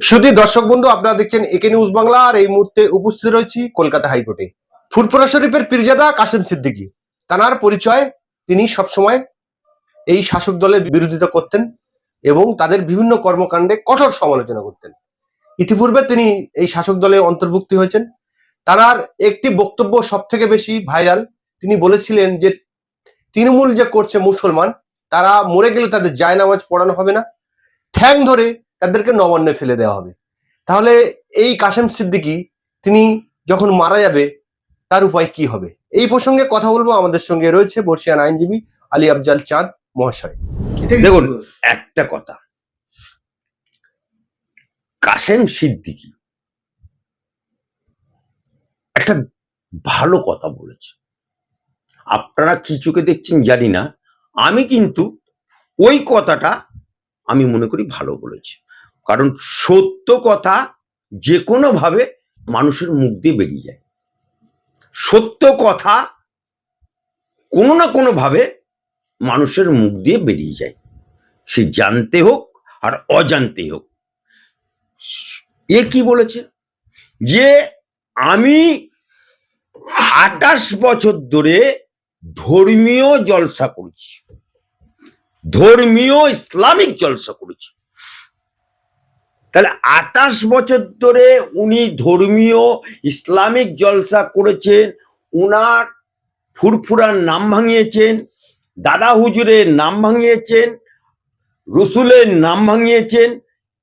শুধু দর্শক বন্ধু, আপনারা দেখছেন একে নিউজ বাংলা আর এই মুহূর্তে উপস্থিত রয়েছি কলকাতা হাইকোর্টে। ফুরফুরা শরীফের পীরজাদা কাসেম সিদ্দিকী। তানার পরিচয় তিনি সবসময় এই শাসক দলের বিরোধিতা করতেন এবং তাদের বিভিন্ন কর্মকাণ্ডে কঠোর সমালোচনা করতেন। ইতিপূর্বে তিনি এই শাসক দলে অন্তর্ভুক্তি হয়েছেন। তার একটি বক্তব্য সব থেকে বেশি ভাইরাল। তিনি বলেছিলেন যে, তৃণমূল যে করছে মুসলমান, তারা মরে গেলে তাদের জায়নামাজ পড়ানো হবে না। ঠ্যাং ধরে তাদেরকে নবান্নে ফেলে দেওয়া হবে। তাহলে এই কাশেম সিদ্দিকী তিনি যখন মারা যাবে তার উপায় কি হবে? এই প্রসঙ্গে কথা বলব আমাদের সঙ্গে রয়েছে বর্ষিয়ান আইনজীবী আলী আফজাল চাঁদ মহাশয়। দেখুন একটা কথা। কাসেম সিদ্দিকি একটা ভালো কথা বলেছে। আপনারা কি চোখে দেখছেন জানি না। আমি কিন্তু ওই কথাটা আমি মনে করি ভালো বলেছি। কারণ সত্য কথা যে কোনো ভাবে মানুষের মুখ দিয়ে বেরিয়ে যায়। সত্য কথা কোনো না কোনো ভাবে মানুষের মুখ দিয়ে বেরিয়ে যায়। সে জানতে হোক আর অজান্তে হোক। এ কি বলেছে? যে আমি আঠাশ বছর ধরে ধর্মীয় জলসা করেছি। ধর্মীয় ইসলামিক জলসা করেছি। তাহলে আঠাশ বছর ধরে উনি ধর্মীয় ইসলামিক জলসা করেছেন, উনার ফুরফুরার নাম ভাঙিয়েছেন, দাদা হুজুরের নাম ভাঙিয়েছেন, রসুলের নাম ভাঙিয়েছেন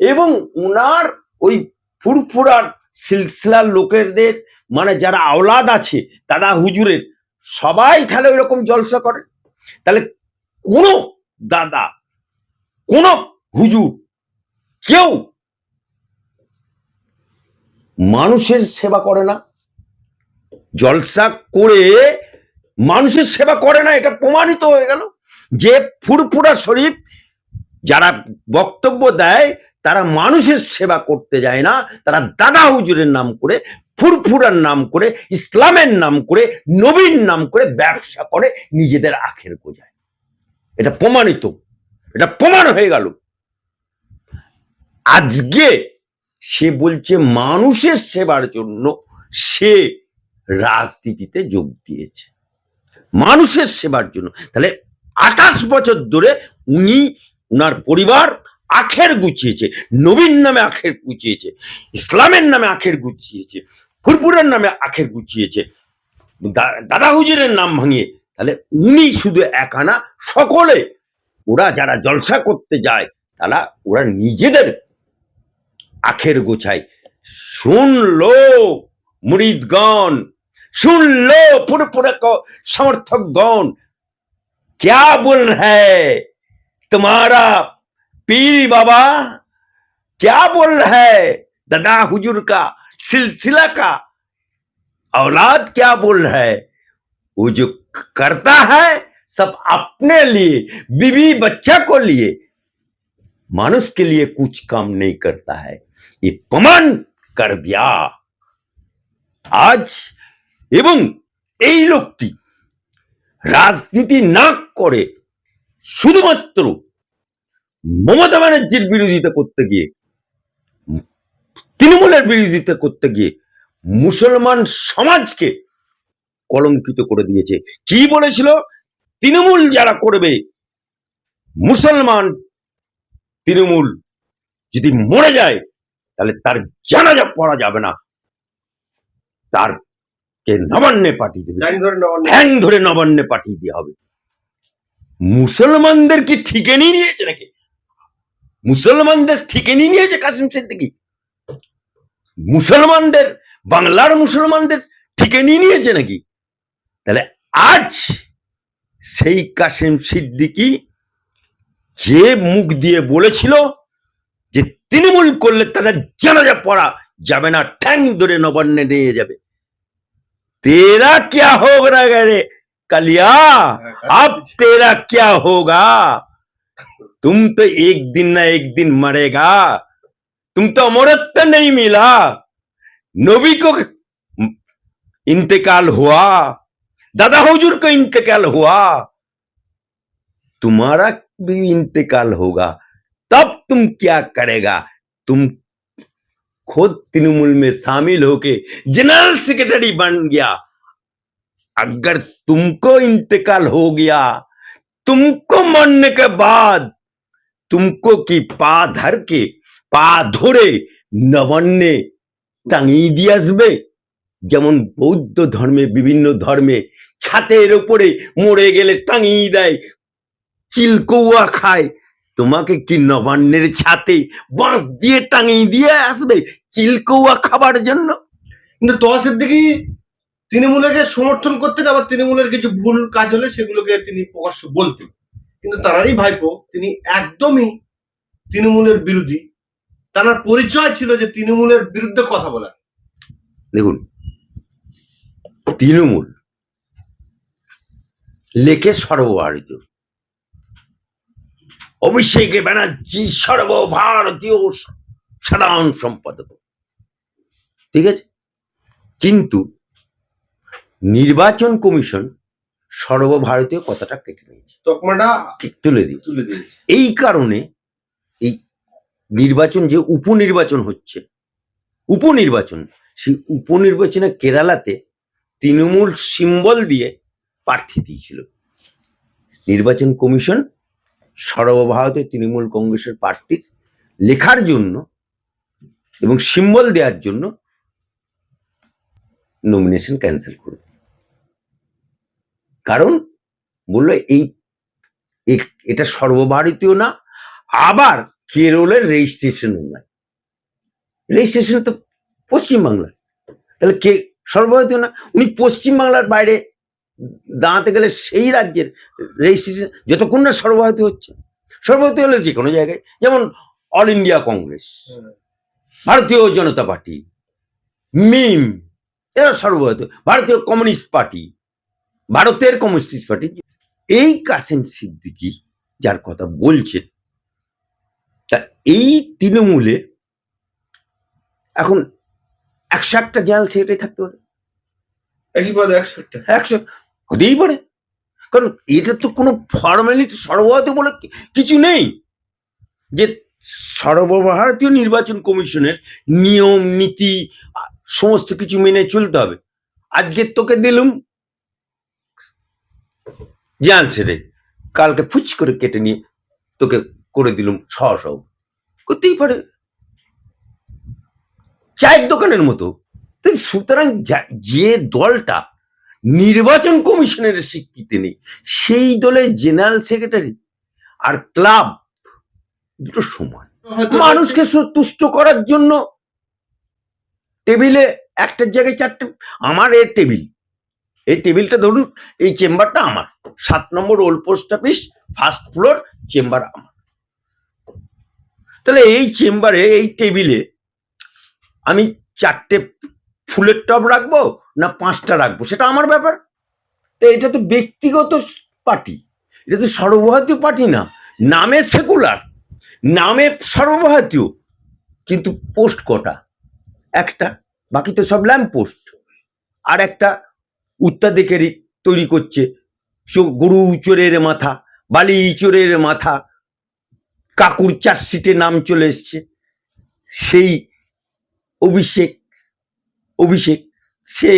এবং উনার ওই ফুরফুরার সিলসিলার লোকেদের মানে যারা আওলাদ আছে, দাদা হুজুরের, সবাই তাহলে ওই রকম জলসা করে। তাহলে কোনো দাদা, কোনো হুজুর, কেউ মানুষের সেবা করে না। জলসা করে মানুষের সেবা করে না, এটা প্রমাণিত হয়ে গেল যে ফুরফুরা শরীফ যারা বক্তব্য দেয়, তারা মানুষের সেবা করতে যায় না, তারা দাদা হুজুরের নাম করে, ফুরফুরার নাম করে, ইসলামের নাম করে, নবীর নাম করে ব্যবসা করে, নিজেদের আখের গোজায়। এটা প্রমাণিত, এটা প্রমাণ হয়ে গেল। আজকে সে বলছে, মানুষের সেবার জন্য সে রাজনীতিতে যোগ দিয়েছে। মানুষের সেবার জন্য। তাহলে আঠাশ বছর ধরে উনি উনার পরিবার আখের গুছিয়েছে, নবীন নামে আখের গুছিয়েছে, ইসলামের নামে আখের গুছিয়েছে ফুরপুরের নামে আখের গুছিয়েছে দাদা হুজুরের নাম ভাঙিয়ে। তাহলে উনি শুধু একানা সকলে, ওরা যারা জলসা করতে যায়, তারা, ওরা নিজেদের আখের গোছায় শুনলো মুরিদগণ শুনলো পুরপুরে समर्थकगण क्या बोल रहा है तुम्हारा पीर बाबा क्या बोल रहा है दादा हुजूर का सिलसिला का औलाद क्या बोल रहा है वो जो करता है सब अपने लिए बीवी बच्चा को लिए मानुष के लिए कुछ काम नहीं करता है ये प्रमाण कर दिया আজ এবং এই লোকটি রাজনীতি না করে শুধুমাত্র মমতা ব্যানার্জির বিরোধিতা করতে গিয়ে তৃণমূলের বিরোধিতা করতে গিয়ে মুসলমান সমাজকে কলঙ্কিত করে দিয়েছে কি বলেছিল তৃণমূল যারা করবে মুসলমান তৃণমূল যদি মরে যায় তাহলে তার জানাজা পড়া যাবে না। তার কে নবান্নে পাঠিয়ে দেবে। লাইন ধরে ঠ্যাং ধরে নবান্নে পাঠিয়ে দেওয়া হবে। মুসলমানদের কি ঠিকে নিয়ে নিয়েছে নাকি? মুসলমানদের ঠিকে নিয়ে নিয়েছে কাসিম সিদ্দিকি? মুসলমানদের বাংলার মুসলমানদের ঠিকে নিয়ে নিয়েছে নাকি? তাহলে আজ সেই কাসিম সিদ্দিকি যে মুখ দিয়ে বলেছিল যে তৃণমূল করলে তাদের জানাজা পড়া যাবে না ঠ্যাং ধরে নবান্নে নিয়ে যাবে तेरा क्या होगा रे कलिया अब तेरा क्या होगा तुम तो एक दिन ना एक दिन मरेगा तुम तो अमरत्व नहीं मिला नबी को इंतकाल हुआ दादा हुजूर को इंतकाल हुआ तुम्हारा भी इंतकाल होगा तब तुम क्या करेगा तुम खुद तृणमूल में शामिल होके जनरल सेक्रेटरी बन गया अगर तुमको इंतकाल हो गया तुमको मरने के बाद तुमको की पा धर के পা ধরে নবান্নে টাঙিয়ে দিয়ে আসবে যেমন বৌদ্ধ ধর্মে বিভিন্ন ধর্মে ছাতের উপরে মরে গেলে টাঙিয়ে দেয় চিলকৌয়া খায়। তোমাকে কি নবান্নের ছাতে বাঁশ দিয়ে টাঙিয়ে দিয়ে আসবে চিলকৌয়া খাবার জন্য? কিন্তু তহসিল দিকে তৃণমূলকে সমর্থন করতেন আবার তৃণমূলের কিছু ভুল কাজ হলে সেগুলোকে তিনি প্রকাশ্য বলতেন। কিন্তু তারারই ভাইপো তিনি একদমই তৃণমূলের বিরোধী। তার পরিচয় ছিল যে তৃণমূলের বিরুদ্ধে কথা বলা। দেখুন তৃণমূল লেখে সর্বভারতীয়। অভিষেক ব্যানার্জি সর্বভারতীয় সাধারণ সম্পাদক। ঠিক আছে? কিন্তু নির্বাচন কমিশন সর্বভারতীয় কথাটা কেটে নিয়েছে। তকমাটা তুলে দিয়েছে। তুলে দিয়েছে। এই কারণে এই নির্বাচন যে উপনির্বাচন হচ্ছে উপনির্বাচন সেই উপনির্বাচনে কেরালাতে তৃণমূল সিম্বল দিয়ে প্রার্থী দিয়েছিল। নির্বাচন কমিশন সর্বভারতীয় তৃণমূল কংগ্রেসের প্রার্থীর লেখার জন্য এবং সিম্বল দেওয়ার জন্য নমিনেশন ক্যান্সেল করে দিল। কারণ বলল এই এটা সর্বভারতীয় না, আবার কেরলের রেজিস্ট্রেশনও নয় রেজিস্ট্রেশন তো পশ্চিমবাংলার। তাহলে কে, সর্বভারতীয় না, উনি পশ্চিমবাংলার বাইরে দাঁড়াতে গেলে সেই রাজ্যের রেজিস্ট্রেশন যতক্ষণ না সর্বভারতীয় হচ্ছে সর্বভারতীয় হলে যে কোনো জায়গায় যেমন অল ইন্ডিয়া কংগ্রেস ভারতীয় জনতা পার্টি মিম এরা সর্বভারতীয় ভারতীয় কমিউনিস্ট পার্টি ভারতের কমিউনিস্ট পার্টি। এই কাসেম সিদ্দিকি যার কথা বলছেন তা এই তৃণমূলে এখন একশো একটা জেনারেল সেক্রেটারি থাকতে পারে। একই পদে একশোটা একশো হতেই পারে। কারণ এটা তো কোনো ফর্মালিটি সর্বভারতীয় বলে কিছু নেই। যে সর্বভারতীয় নির্বাচন কমিশনের নিয়ম, নীতি সমস্ত কিছু মেনে চলতে হবে। আজকে তোকে দিলুম জাল ছেড়ে, কালকে ফুচ করে কেটে নিয়ে তোকে করে দিলুম সহ সহ করতেই পারে। চায়ের দোকানের মতো। সুতরাং যে দলটা নির্বাচন কমিশনের স্বীকৃতি নেই। সেই দলের জেনারেল সেক্রেটারি আর ক্লাব দুটো সমান। মানুষকে সন্তুষ্ট করার জন্য টেবিলে একটার জায়গায় চারটে আমার এর টেবিল। এই টেবিলটা ধরুন এই চেম্বারটা আমার। সাত নম্বর old post office first floor chamber আমার। তাহলে এই চেম্বারে এই টেবিলে আমি চারটে ফুলের টব রাখব না পাঁচটা রাখব? সেটা আমার ব্যাপার। তো এটা তো ব্যক্তিগত পার্টি। এটা তো সর্বভারতীয় পার্টি না। নামে সেকুলার, নামে সর্বভারতীয়, কিন্তু পোস্ট কটা? একটা, বাকি তো সব ল্যাম্প পোস্ট। আর একটা উত্তাধিকারী তৈরি করছে গরু চোরের মাথা, বালি চোরের মাথা, কাকুর চার্জশিটে নাম চলে এসছে। সেই অভিষেক অভিষেক সে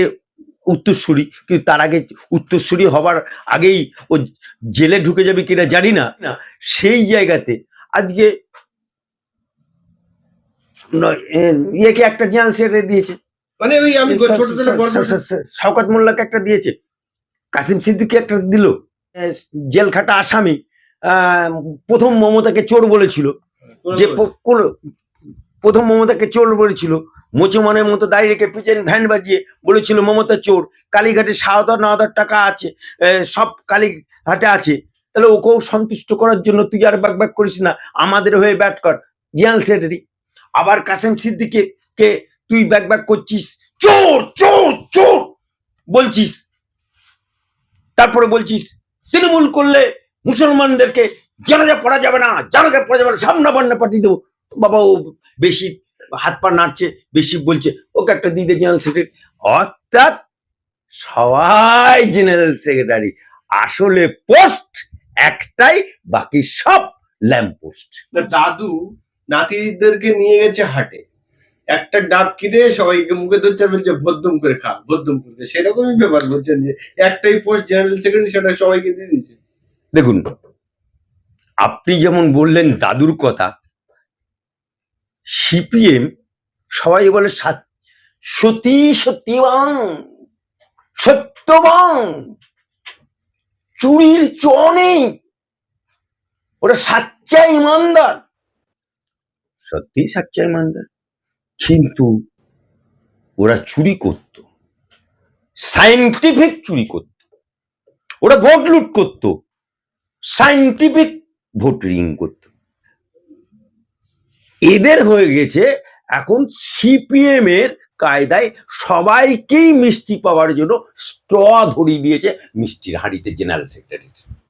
উত্তরসূরি কিন্তু তার আগে উত্তরসূরি হবার আগেই ও জেলে ঢুকে যাবে কিনা জানি না। না। সেই জায়গাতে আজকে ইয়েকে একটা জেনারেল সেক্রেটারি দিয়েছে। মানে ওই আমি শওকত মোল্লাকে একটা দিয়েছে। কাসিম সিদ্দিকি একটা দিল। জেল খাটা আসামি আহ, প্রথম মমতাকে চোর বলেছিল। যে প্রথম মমতাকে চোর বলেছিল। মুচুমানের মতো দাঁড়িয়ে রেখে পিছন ভ্যান বাজিয়ে বলেছিল, মমতা চোর, কালীঘাটে সাত হাজার, ন হাজার টাকা আছে সব কালীঘাটে আছে। তাহলে ওকেও সন্তুষ্ট করার জন্য তুই আর ব্যাক ব্যাক করিস না, আমাদের হয়ে ব্যাট কর। জেনারেল সেক্রেটারি আবার কাসেম সিদ্দিকে কে তুই ব্যাক ব্যাক করছিস? চোর চোর চোর! বলছিস। তারপরে বলছিস, তৃণমূল করলে মুসলমানদেরকে জানাজা পড়া যাবে না, জানাজা পড়া যাবে না সামনা বান্না পাঠিয়ে দেবো। বাবা ও বেশি হাত পা নাড়ছে বেশি বলছে ওকে একটা দিতে জেনারেল সেক্রেটারি অর্থাৎ সবাই জেনারেল সেক্রেটারি আসলে পোস্ট একটাই বাকি সব ল্যাম্প পোস্ট দাদু নাতিদেরকে নিয়ে গেছে হাটে। একটা ডাব কিনে সবাইকে মুখে ধরছে বলছে ভদ্দম করে খা ভদ্দম করে সেরকমই ব্যাপার বলছেন যে একটাই পোস্ট জেনারেল সেক্রেটারি সেটা সবাইকে দিয়ে দিয়েছে। দেখুন আপনি যেমন বললেন দাদুর কথা সিপিএম সবাই বলে সাত- সতী সত্যবাং সত্যবাং চুরির চ নেই। ওরা সাচ্চা ইমানদার। সত্যি সাচ্চা ইমানদার? কিন্তু ওরা চুরি করত। সাইন্টিফিক চুরি করত। ওরা ভোট লুট করতো। সাইন্টিফিক ভোট রিং করত। এদের হয়ে গেছে এখন সিপিএম এর কায়দায় সবাইকেই মিষ্টি পাওয়ার জন্য স্ট্র ধরিয়ে দিয়েছে মিষ্টির হাঁড়িতে জেনারেল সেক্রেটারি।